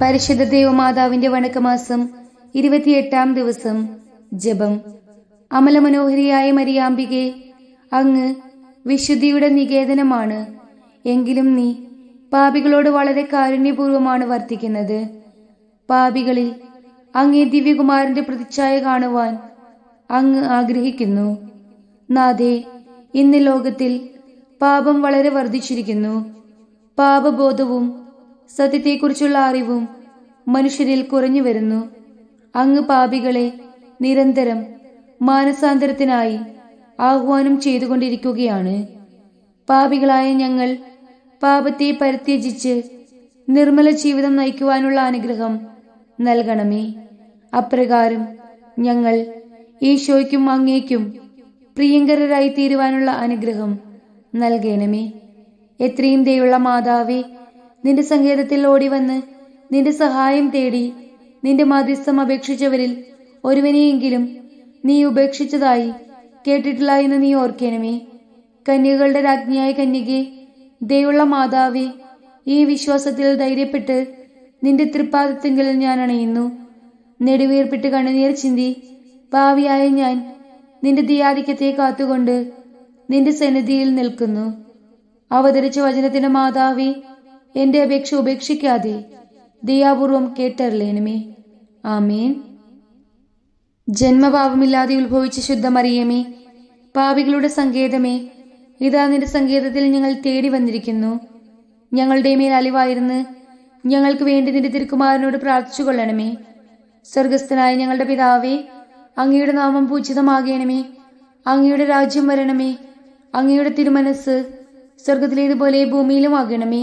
പരിശുദ്ധ ദേവമാതാവിന്റെ വണക്കമാസം ഇരുപത്തിയെട്ടാം ദിവസം ജപം. അമലമനോഹരിയായ മരിയാമ്പികെ അങ്ങ് വിശുദ്ധിയുടെ നികേതനമാണ്. എങ്കിലും നീ പാപികളോട് വളരെ കാരുണ്യപൂർവമാണ് വർത്തിക്കുന്നത്. പാപികളിൽ അങ്ങേ ദിവ്യകുമാരന്റെ പ്രതിച്ഛായ കാണുവാൻ അങ്ങ് ആഗ്രഹിക്കുന്നു. നാഥേ ഇന്ന് ലോകത്തിൽ പാപം വളരെ വർദ്ധിച്ചിരിക്കുന്നു. പാപബോധവും സത്യത്തെക്കുറിച്ചുള്ള അറിവും മനുഷ്യരിൽ കുറഞ്ഞു വരുന്നു. അങ്ങ് പാപികളെ നിരന്തരം മാനസാന്തരത്തിനായി ആഹ്വാനം ചെയ്തുകൊണ്ടിരിക്കുകയാണ്. പാപികളായ ഞങ്ങൾ പാപത്തെ പരിത്യജിച്ച് നിർമ്മല ജീവിതം നയിക്കുവാനുള്ള അനുഗ്രഹം നൽകണമേ. അപ്രകാരം ഞങ്ങൾ ഈശോയ്ക്കും അങ്ങേക്കും പ്രിയങ്കരരായി തീരുവാനുള്ള അനുഗ്രഹം നൽകണമേ. എത്രയും ദയുള്ള മാതാവേ നിന്റെ സങ്കേതത്തിൽ ഓടിവന്ന് നിന്റെ സഹായം തേടി നിന്റെ മാധ്യസ്ഥം അപേക്ഷിച്ചവരിൽ ഒരുവനെയെങ്കിലും നീ ഉപേക്ഷിച്ചതായി കേട്ടിട്ടില്ല എന്ന് നീ ഓർക്കണമേ. കന്യകളുടെ രാജ്ഞിയായ കന്യകെ ദയുള്ള മാതാവേ ഈ വിശ്വാസത്തിൽ ധൈര്യപ്പെട്ട് നിന്റെ തൃപ്പാദത്തെങ്കിൽ ഞാൻ അണയുന്നു. നെടുവീർപ്പിട്ട് കണ്ണുനീർ ചിന്തി ഭാവിയായ ഞാൻ നിന്റെ ദിയാധിക്യത്തെ കാത്തുകൊണ്ട് നിന്റെ സന്നിധിയിൽ നിൽക്കുന്നു. അവതരിച്ച വചനത്തിന്റെ മാതാവേ എന്റെ അപേക്ഷ ഉപേക്ഷിക്കാതെ ദയാപൂർവം കേട്ടറിലേണമേ ആമേൻ. ജന്മഭാവമില്ലാതെ ഉത്ഭവിച്ച ശുദ്ധമറിയമേ പാപികളുടെ സങ്കേതമേ ഇതാ നിന്റെ സങ്കേതത്തിൽ ഞങ്ങൾ തേടി വന്നിരിക്കുന്നു. ഞങ്ങളുടെ മേൽ അലിവായിരുന്ന് ഞങ്ങൾക്ക് വേണ്ടി നിന്റെ തിരുക്കുമാരനോട് പ്രാർത്ഥിച്ചു കൊള്ളണമേ സ്വർഗസ്ഥനായ ഞങ്ങളുടെ പിതാവേ അങ്ങയുടെ നാമം പൂജിതമാകണമേ. അങ്ങയുടെ രാജ്യം വരണമേ. അങ്ങയുടെ തിരുമനസ് സ്വർഗത്തിലേതുപോലെ ഭൂമിയിലും ആകണമേ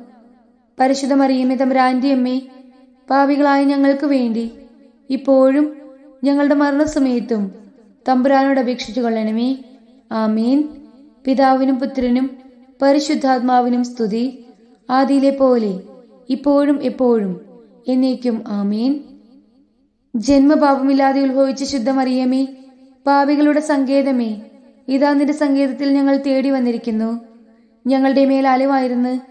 പരിശുദ്ധ മറിയമ്മേ അമ്മേ പാപികളായ ഞങ്ങൾക്ക് വേണ്ടി. ഇപ്പോഴും ഞങ്ങളുടെ മരണസമയത്തും തമ്പുരാനോട് അപേക്ഷിച്ചു കൊള്ളണമേ. ആമീൻ. പിതാവിനും പുത്രനും പരിശുദ്ധാത്മാവിനും സ്തുതി. ആദിയിലെ പോലെ ഇപ്പോഴും എപ്പോഴും എന്നേക്കും ആമീൻ. ജന്മപാപമില്ലാതെ ഉത്ഭവിച്ച ശുദ്ധമറിയമേ പാപികളുടെ സങ്കേതമേ ഇതാ നിന്റെ സങ്കേതത്തിൽ ഞങ്ങൾ തേടി വന്നിരിക്കുന്നു. ഞങ്ങളുടെ മേൽ അലിവായിരുന്ന്.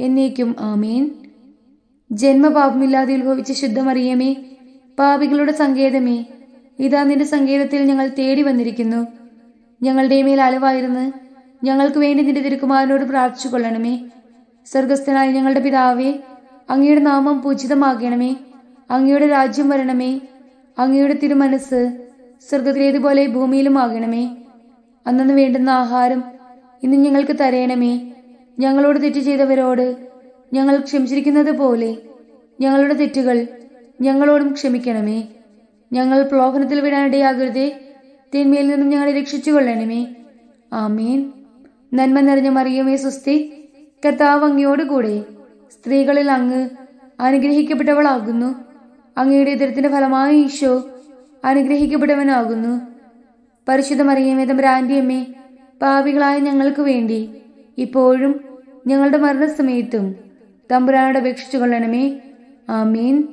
എന്നേക്കും ആമേൻ. ജന്മപാപമില്ലാതെ ഉത്ഭവിച്ച ശുദ്ധമറിയമേ പാപികളുടെ സങ്കേതമേ ഇതാ നിന്റെ സങ്കേതത്തിൽ ഞങ്ങൾ തേടി വന്നിരിക്കുന്നു. ഞങ്ങളുടെ മേൽ അലവായിരുന്നു ഞങ്ങൾക്ക് വേണ്ടി നിന്റെ തിരുക്കുമാരനോട് പ്രാർത്ഥിച്ചു കൊള്ളണമേ. സ്വർഗസ്ഥനായ ഞങ്ങളുടെ പിതാവേ അങ്ങയുടെ നാമം പൂജിതമാകണമേ. അങ്ങയുടെ രാജ്യം വരണമേ. അങ്ങയുടെ തിരുമനസ് സ്വർഗത്തിലേതുപോലെ ഭൂമിയിലും ആകണമേ അന്നു വേണ്ടുന്ന ആഹാരം ഇന്ന് ഞങ്ങൾക്ക് തരയണമേ ഞങ്ങളോട് തെറ്റ് ചെയ്തവരോട് ഞങ്ങൾ ക്ഷമിച്ചിരിക്കുന്നത് പോലെ ഞങ്ങളുടെ തെറ്റുകൾ ഞങ്ങളോടും ക്ഷമിക്കണമേ. ഞങ്ങൾ പ്രലോഭനത്തിൽ വിടാനിടയാകരുതേ തിന്മയിൽ നിന്നും ഞങ്ങളെ രക്ഷിച്ചു കൊള്ളണമേ ആമീൻ. നന്മ നിറഞ്ഞ മറിയമേ സുസ്തി കർത്താവ് അങ്ങയോടുകൂടെ സ്ത്രീകളിൽ അങ്ങ് അനുഗ്രഹിക്കപ്പെട്ടവളാകുന്നു. അങ്ങയുടെ ഇതരത്തിന്റെ ഫലമായി ഈശോ അനുഗ്രഹിക്കപ്പെട്ടവനാകുന്നു. പരിശുദ്ധ മറിയമേ പാവികളായ അമ്മേ പാപികളായ ഞങ്ങൾക്ക് വേണ്ടി ഇപ്പോഴും ഞങ്ങളുടെ മരണസമയത്തും തമ്പുരാനോട് അപേക്ഷിച്ചു കൊള്ളണമേ. ആമീൻ.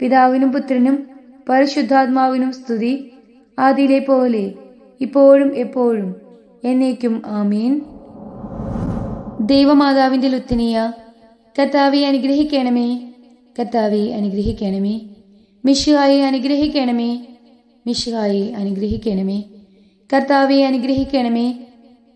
പിതാവിനും പുത്രനും പരിശുദ്ധാത്മാവിനും സ്തുതി. ആദിയിലെ പോലെ ഇപ്പോഴും എപ്പോഴും എന്നേക്കും ആമീൻ. ദൈവമാതാവിന്റെ ലുത്തിനിയ കത്താവെ അനുഗ്രഹിക്കണമേ. കത്താവെ അനുഗ്രഹിക്കണമേ. മിഷുഹായെ അനുഗ്രഹിക്കണമേ. മിഷുഹായെ അനുഗ്രഹിക്കണമേ. കർത്താവെ അനുഗ്രഹിക്കണമേ.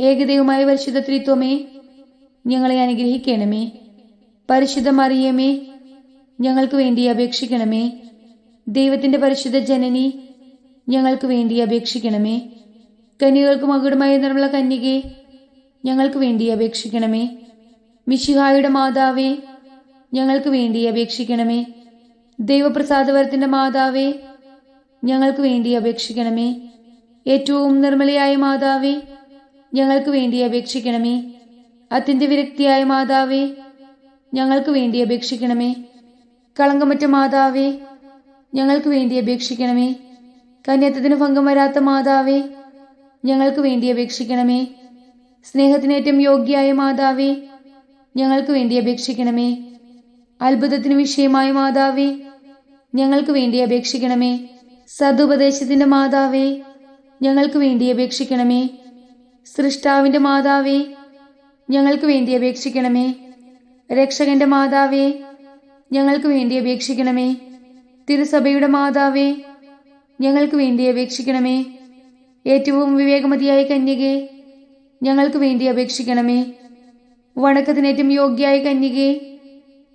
ഏകദൈവമായ പരിശുദ്ധ ത്രിത്വമേ ഞങ്ങളെ അനുഗ്രഹിക്കണമേ. പരിശുദ്ധ മറിയമേ ഞങ്ങൾക്ക് വേണ്ടി അപേക്ഷിക്കണമേ. ദൈവത്തിന്റെ പരിശുദ്ധ ജനനി ഞങ്ങൾക്ക് വേണ്ടി അപേക്ഷിക്കണമേ. കന്യകൾക്ക് മകുടമായ നിർമ്മല കന്യകെ ഞങ്ങൾക്ക് വേണ്ടി അപേക്ഷിക്കണമേ. മിശിഹായുടെ മാതാവേ ഞങ്ങൾക്ക് വേണ്ടി അപേക്ഷിക്കണമേ. ദൈവപ്രസാദവരത്തിന്റെ മാതാവേ ഞങ്ങൾക്ക് വേണ്ടി അപേക്ഷിക്കണമേ. ഏറ്റവും നിർമ്മലയായ മാതാവേ ഞങ്ങൾക്ക് വേണ്ടി അപേക്ഷിക്കണമേ. അത്യന്ത വിരക്തിയായ മാതാവേ ഞങ്ങൾക്ക് വേണ്ടി അപേക്ഷിക്കണമേ. കളങ്കമറ്റ മാതാവേ ഞങ്ങൾക്ക് വേണ്ടി അപേക്ഷിക്കണമേ. കന്യത്വത്തിന് ഭംഗം വരാത്ത മാതാവേ ഞങ്ങൾക്ക് വേണ്ടി അപേക്ഷിക്കണമേ. സ്നേഹത്തിനേറ്റം യോഗ്യായ മാതാവേ ഞങ്ങൾക്ക് വേണ്ടി അപേക്ഷിക്കണമേ. അത്ഭുതത്തിന് വിഷയമായ മാതാവേ ഞങ്ങൾക്ക് വേണ്ടി അപേക്ഷിക്കണമേ. സതുപദേശത്തിന്റെ മാതാവേ ഞങ്ങൾക്ക് വേണ്ടി അപേക്ഷിക്കണമേ. സൃഷ്ടാവിന്റെ മാതാവേ ഞങ്ങൾക്ക് വേണ്ടി അപേക്ഷിക്കണമേ. രക്ഷകന്റെ മാതാവേ ഞങ്ങൾക്ക് വേണ്ടി അപേക്ഷിക്കണമേ. തിരുസഭയുടെ മാതാവേ ഞങ്ങൾക്ക് വേണ്ടി അപേക്ഷിക്കണമേ. ഏറ്റവും വിവേകമതിയായ കന്യകെ ഞങ്ങൾക്ക് വേണ്ടി അപേക്ഷിക്കണമേ. വണക്കത്തിനേറ്റം യോഗ്യായ കന്യകെ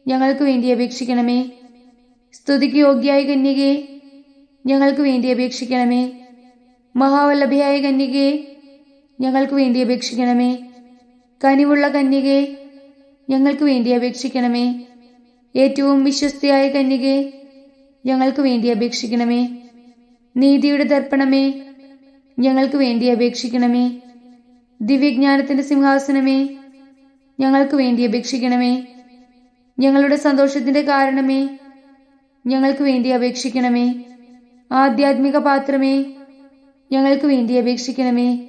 ഞങ്ങൾക്ക് വേണ്ടി അപേക്ഷിക്കണമേ. സ്തുതിക്ക് യോഗ്യായ കന്യകെ ഞങ്ങൾക്ക് വേണ്ടി അപേക്ഷിക്കണമേ. മഹാവല്ലഭയായ കന്യകെ ഞങ്ങൾക്ക് വേണ്ടി അപേക്ഷിക്കണമേ. കനിവുള്ള കന്യകെ ഞങ്ങൾക്ക് വേണ്ടി അപേക്ഷിക്കണമേ. ഏറ്റവും വിശ്വസ്തയായ കന്യകെ ഞങ്ങൾക്ക് വേണ്ടി അപേക്ഷിക്കണമേ. നീതിയുടെ ദർപ്പണമേ ഞങ്ങൾക്ക് വേണ്ടി അപേക്ഷിക്കണമേ. ദിവ്യജ്ഞാനത്തിന്റെ സിംഹാസനമേ ഞങ്ങൾക്ക് വേണ്ടി അപേക്ഷിക്കണമേ. ഞങ്ങളുടെ സന്തോഷത്തിന്റെ കാരണമേ ഞങ്ങൾക്ക് വേണ്ടി അപേക്ഷിക്കണമേ. ആധ്യാത്മിക പാത്രമേ ഞങ്ങൾക്ക് വേണ്ടി അപേക്ഷിക്കണമേ.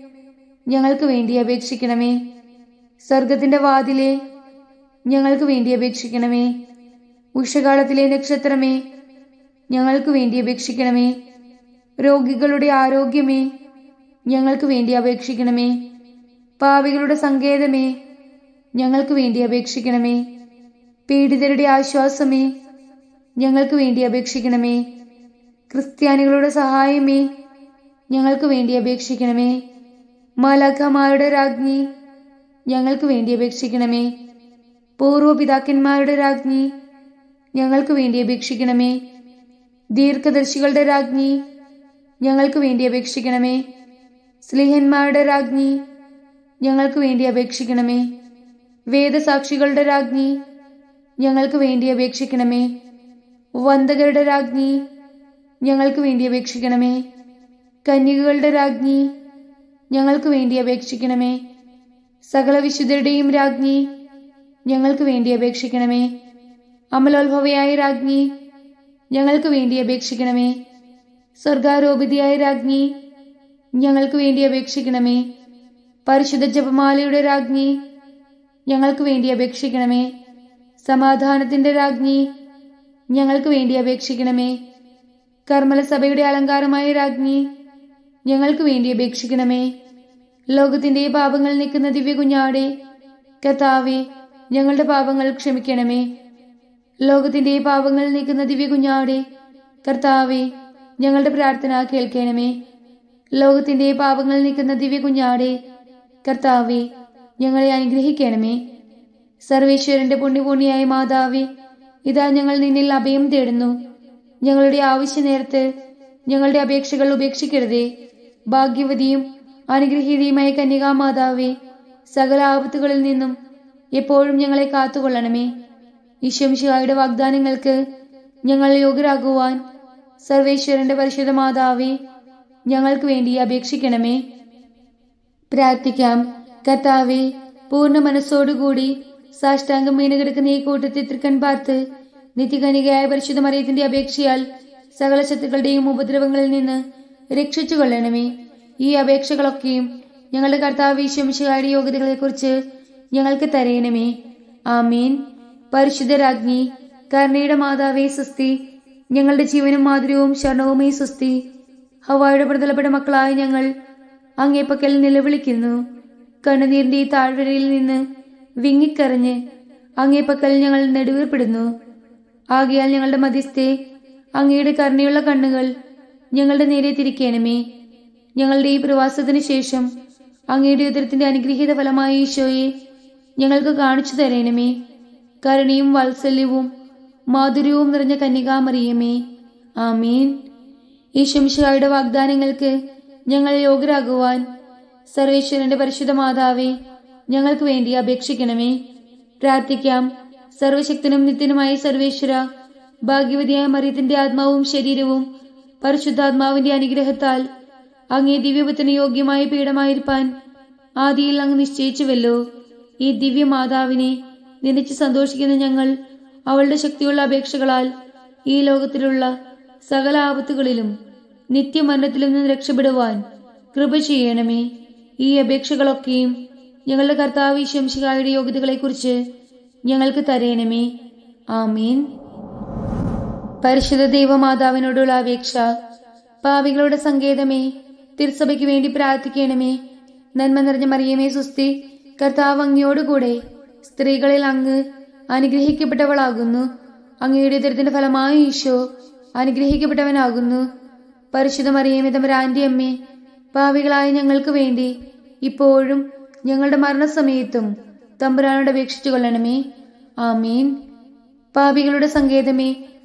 ഞങ്ങൾക്ക് വേണ്ടി അപേക്ഷിക്കണമേ. സ്വർഗത്തിന്റെ വാതിലെ ഞങ്ങൾക്ക് വേണ്ടി അപേക്ഷിക്കണമേ. ഉഷകാലത്തിലെ നക്ഷത്രമേ ഞങ്ങൾക്ക് വേണ്ടി അപേക്ഷിക്കണമേ. രോഗികളുടെ ആരോഗ്യമേ ഞങ്ങൾക്ക് വേണ്ടി അപേക്ഷിക്കണമേ. പാവികളുടെ സങ്കേതമേ ഞങ്ങൾക്ക് വേണ്ടി അപേക്ഷിക്കണമേ. പീഡിതരുടെ ആശ്വാസമേ ഞങ്ങൾക്ക് വേണ്ടി അപേക്ഷിക്കണമേ. ക്രിസ്ത്യാനികളുടെ സഹായമേ ഞങ്ങൾക്ക് വേണ്ടി അപേക്ഷിക്കണമേ. മാലാഖമാരുടെ രാജ്ഞി ഞങ്ങൾക്ക് വേണ്ടി അപേക്ഷിക്കണമേ. പൂർവപിതാക്കന്മാരുടെ രാജ്ഞി ഞങ്ങൾക്ക് വേണ്ടി അപേക്ഷിക്കണമേ. ദീർഘദർശികളുടെ രാജ്ഞി ഞങ്ങൾക്ക് വേണ്ടി അപേക്ഷിക്കണമേ. സ്ലിഹന്മാരുടെ രാജ്ഞി ഞങ്ങൾക്ക് വേണ്ടി അപേക്ഷിക്കണമേ. വേദസാക്ഷികളുടെ രാജ്ഞി ഞങ്ങൾക്ക് വേണ്ടി അപേക്ഷിക്കണമേ. വന്ദകരുടെ രാജ്ഞി ഞങ്ങൾക്ക് വേണ്ടി അപേക്ഷിക്കണമേ. കന്യകകളുടെ രാജ്ഞി ഞങ്ങൾക്ക് വേണ്ടി അപേക്ഷിക്കണമേ. സകല വിശുദ്ധരുടെയും രാജ്ഞി ഞങ്ങൾക്ക് വേണ്ടി അപേക്ഷിക്കണമേ. അമലോത്ഭവയായ രാജ്ഞി ഞങ്ങൾക്ക് വേണ്ടി അപേക്ഷിക്കണമേ. സ്വർഗാരോപിതയായ രാജ്ഞി ഞങ്ങൾക്ക് വേണ്ടി അപേക്ഷിക്കണമേ. പരിശുദ്ധ ജപമാലയുടെ രാജ്ഞി ഞങ്ങൾക്ക് വേണ്ടി അപേക്ഷിക്കണമേ. സമാധാനത്തിന്റെ രാജ്ഞി ഞങ്ങൾക്ക് വേണ്ടി അപേക്ഷിക്കണമേ. കർമ്മലസഭയുടെ അലങ്കാരമായ രാജ്ഞി ഞങ്ങൾക്ക് വേണ്ടി അപേക്ഷിക്കണമേ. ലോകത്തിന്റെ പാപങ്ങൾ നീക്കുന്ന ദിവ്യ കുഞ്ഞാടെ കർത്താവെ ഞങ്ങളുടെ പാപങ്ങൾ ക്ഷമിക്കണമേ. ലോകത്തിന്റെ പാപങ്ങൾ നീക്കുന്ന ദിവ്യ കുഞ്ഞാടെ കർത്താവെ ഞങ്ങളുടെ പ്രാർത്ഥന കേൾക്കണമേ. ലോകത്തിന്റെ പാപങ്ങൾ നീക്കുന്ന ദിവ്യ കുഞ്ഞാടെ കർത്താവെ ഞങ്ങളെ അനുഗ്രഹിക്കണമേ. സർവേശ്വരന്റെ പുണ്യപൂർണിയായ മാതാവേ ഇതാ ഞങ്ങൾ നിന്നിൽ അഭയം തേടുന്നു. ഞങ്ങളുടെ ആവശ്യ നേരത്ത് ഞങ്ങളുടെ അപേക്ഷകൾ ഉപേക്ഷിക്കരുതേ. ഭാഗ്യവതിയും അനുഗ്രഹീതയുമായ കന്യകാമാതാവേ സകല ആപത്തുകളിൽ നിന്നും എപ്പോഴും ഞങ്ങളെ കാത്തുകൊള്ളണമേ. ഈശ്വംശിഹായുടെ വാഗ്ദാനങ്ങൾക്ക് ഞങ്ങൾ യോഗ്യരാകുവാൻ സർവേശ്വരന്റെ പരിശുദ്ധ മാതാവേ ഞങ്ങൾക്ക് വേണ്ടി അപേക്ഷിക്കണമേ. പ്രാർത്ഥിക്കാം. കർത്താവെ പൂർണ മനസ്സോടുകൂടി സാഷ്ടാംഗം വീണ് കിടക്കുന്ന ഈ കൂട്ടത്തെ തൃക്കൺ പാർത്ത് നിത്യകനികയായ പരിശുദ്ധ മറിയത്തിന്റെ അപേക്ഷയാൽ സകല ശത്രുക്കളുടെയും ഉപദ്രവങ്ങളിൽ നിന്ന് രക്ഷിച്ചു കൊള്ളണമേ ഈ അപേക്ഷകളൊക്കെയും ഞങ്ങളുടെ കർത്താവ് ഈശ്വംശിഹായുടെ യോഗ്യതകളെക്കുറിച്ച് ഞങ്ങൾക്ക് തരയണമേ. ആമീൻ. പരിശുദ്ധ കരുണയുടെ മാതാവേ സുസ്തി ഞങ്ങളുടെ ജീവനും മാധുര്യവും ശരണവുമേ സുസ്തി ഹവായുടെ പ്രതലപ്പെട്ട മക്കളായ ഞങ്ങൾ അങ്ങേപ്പക്കൽ നിലവിളിക്കുന്നു. കണ്ണുനീരിന്റെ ഈ താഴ്വരയിൽ നിന്ന് വിങ്ങിക്കരഞ്ഞ് അങ്ങേപ്പക്കൽ ഞങ്ങൾ നെടുവീർപ്പെടുന്നു. ആകയാൽ ഞങ്ങളുടെ മധ്യസ്ഥെ അങ്ങയുടെ കരുണയുള്ള കണ്ണുകൾ ഞങ്ങളുടെ നേരെ തിരിക്കണമേ. ഞങ്ങളുടെ ഈ പ്രവാസത്തിന് ശേഷം അങ്ങയുടെ ഉദരത്തിന്റെ അനുഗ്രഹീത ഫലമായ ഈശോയെ ഞങ്ങൾക്ക് കാണിച്ചു തരണമേ. കരുണയും വാത്സല്യവും മാധുര്യവും നിറഞ്ഞ കന്യകാമറിയമേ. ആമീൻ. ഈ ശംശായുടെ വാഗ്ദാനങ്ങൾക്ക് ഞങ്ങൾ യോഗ്യരാകുവാൻ സർവേശ്വരന്റെ പരിശുദ്ധ മാതാവേ ഞങ്ങൾക്ക് വേണ്ടി അപേക്ഷിക്കണമേ. പ്രാർത്ഥിക്കാം. സർവശക്തനും നിത്യനുമായ സർവേശ്വര ഭാഗ്യവതിയായ മറിയത്തിന്റെ ആത്മാവും ശരീരവും പരിശുദ്ധാത്മാവിന്റെ അനുഗ്രഹത്താൽ അങ്ങേ ദിവ്യപത്തിന് യോഗ്യമായ പീഠമായിരിക്കാൻ ആദിയിൽ അങ്ങ് നിശ്ചയിച്ചുവല്ലോ. ഈ ദിവ്യ മാതാവിനെ നിനച്ച് സന്തോഷിക്കുന്ന ഞങ്ങൾ അവളുടെ ശക്തിയുള്ള അപേക്ഷകളാൽ ഈ ലോകത്തിലുള്ള സകല ആപത്തുകളിലും നിത്യമരണത്തിലും നിന്ന് രക്ഷപ്പെടുവാൻ കൃപ ചെയ്യണമേ. ഈ അപേക്ഷകളൊക്കെയും ഞങ്ങളുടെ കർത്താവ് ശംശികായുടെ യോഗ്യതകളെക്കുറിച്ച് ഞങ്ങൾക്ക് തരയണമേ ആമീൻ. പരിശുദ്ധ ദൈവമാതാവിനോടുള്ള അപേക്ഷ. പാവികളുടെ സങ്കേതമേ തിരുസഭയ്ക്ക് വേണ്ടി പ്രാർത്ഥിക്കണമേ. നന്മ നിറഞ്ഞ മറിയമേ സുസ്തി കർത്താവ് അങ്ങയോടുകൂടെ സ്ത്രീകളിൽ അങ്ങ് അനുഗ്രഹിക്കപ്പെട്ടവളാകുന്നു. അങ്ങയുടെ ഉദരത്തിന്റെ ഫലമായ ഈശോ അനുഗ്രഹിക്കപ്പെട്ടവനാകുന്നു. പരിശുദ്ധ മറിയമേ തമ്പുരാന്റെ അമ്മേ പാവികളായ ഞങ്ങൾക്ക് വേണ്ടി ഇപ്പോഴും ഞങ്ങളുടെ മരണസമയത്തും തമ്പുരാനോട് അപേക്ഷിച്ചു കൊള്ളണമേ ആമീൻ. പാപികളുടെ സങ്കേതമേ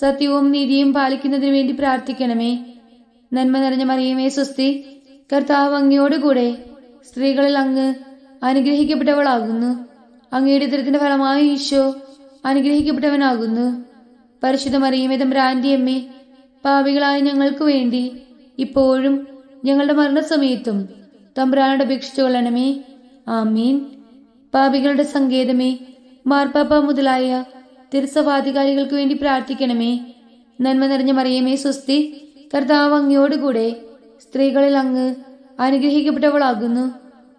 സത്യവും നീതിയും പാലിക്കുന്നതിനു വേണ്ടി പ്രാർത്ഥിക്കണമേ. നന്മ നിറഞ്ഞ മറിയമേ സ്വസ്തി കർത്താവ് അങ്ങയോടുകൂടെ സ്ത്രീകളിൽ അങ്ങ് അനുഗ്രഹിക്കപ്പെട്ടവളാകുന്നു. അങ്ങയുടെ ഉദരത്തിന്റെ ഫലമായി ഈശോ അനുഗ്രഹിക്കപ്പെട്ടവനാകുന്നു. പരിശുദ്ധ മറിയമേ തമ്പ്രാന്റെ അമ്മേ പാപികളായ ഞങ്ങൾക്ക് വേണ്ടി ഇപ്പോഴും ഞങ്ങളുടെ മരണസമയത്തും തമ്പ്രാനോട് അപേക്ഷിച്ചു കൊള്ളണമേ. ആമീൻ. പാപികളുടെ സങ്കേതമേ മാർപ്പാപ്പ മുതലായ തിരുസഭാധികാരികൾക്ക് വേണ്ടി പ്രാർത്ഥിക്കണമേ. നന്മ നിറഞ്ഞ മറിയമേ സ്വസ്തി കർത്താവ് അങ്ങയോടുകൂടെ സ്ത്രീകളിൽ അങ്ങ് അനുഗ്രഹിക്കപ്പെട്ടവളാകുന്നു.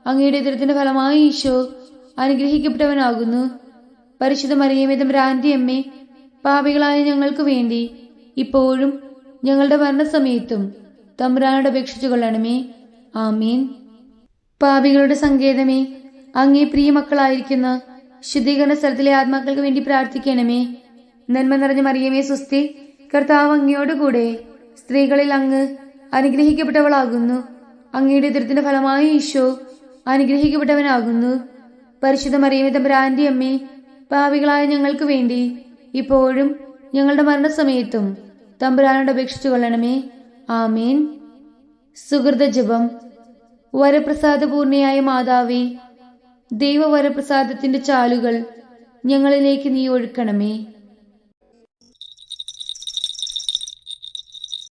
അങ്ങയുടെ ഇതരത്തിന്റെ ഫലമായി ഈശോ അനുഗ്രഹിക്കപ്പെട്ടവനാകുന്നു. പരിശുദ്ധ മറിയമേ തമ്പുരാന്റെ അമ്മേ പാപികളായ ഞങ്ങൾക്ക് വേണ്ടി ഇപ്പോഴും ഞങ്ങളുടെ മരണസമയത്തും തമ്പ്രാനോട് അപേക്ഷിച്ചു കൊള്ളണമേ. ആമീൻ. പാപികളുടെ സങ്കേതമേ അങ്ങേ പ്രിയ മക്കളായിരിക്കുന്ന ശുദ്ധീകരണ സ്ഥലത്തിലെ ആത്മാക്കൾക്ക് വേണ്ടി പ്രാർത്ഥിക്കണമേ. നന്മ നിറഞ്ഞ മറിയമേ സുസ്തി കർത്താവ് അങ്ങയോടുകൂടെ സ്ത്രീകളിൽ അങ്ങ് അനുഗ്രഹിക്കപ്പെട്ടവളാകുന്നു. അങ്ങയുടെ ഉദരത്തിന്റെ ഫലമായ ഈശോ അനുഗ്രഹിക്കപ്പെട്ടവനാകുന്നു. പരിശുദ്ധ മറിയമേ തമ്പുരാന്റെ അമ്മേ പാപികളായ ഞങ്ങൾക്ക് വേണ്ടി ഇപ്പോഴും ഞങ്ങളുടെ മരണസമയത്തും തമ്പുരാനോട് അപേക്ഷിച്ചു കൊള്ളണമേ. ആമീൻ. സുഹൃത ജപം വരപ്രസാദപൂർണയായ മാതാവേ ദൈവവരപ്രസാദത്തിന്റെ ചാലുകൾ ഞങ്ങളിലേക്ക് നീ ഒഴുക്കണമേ.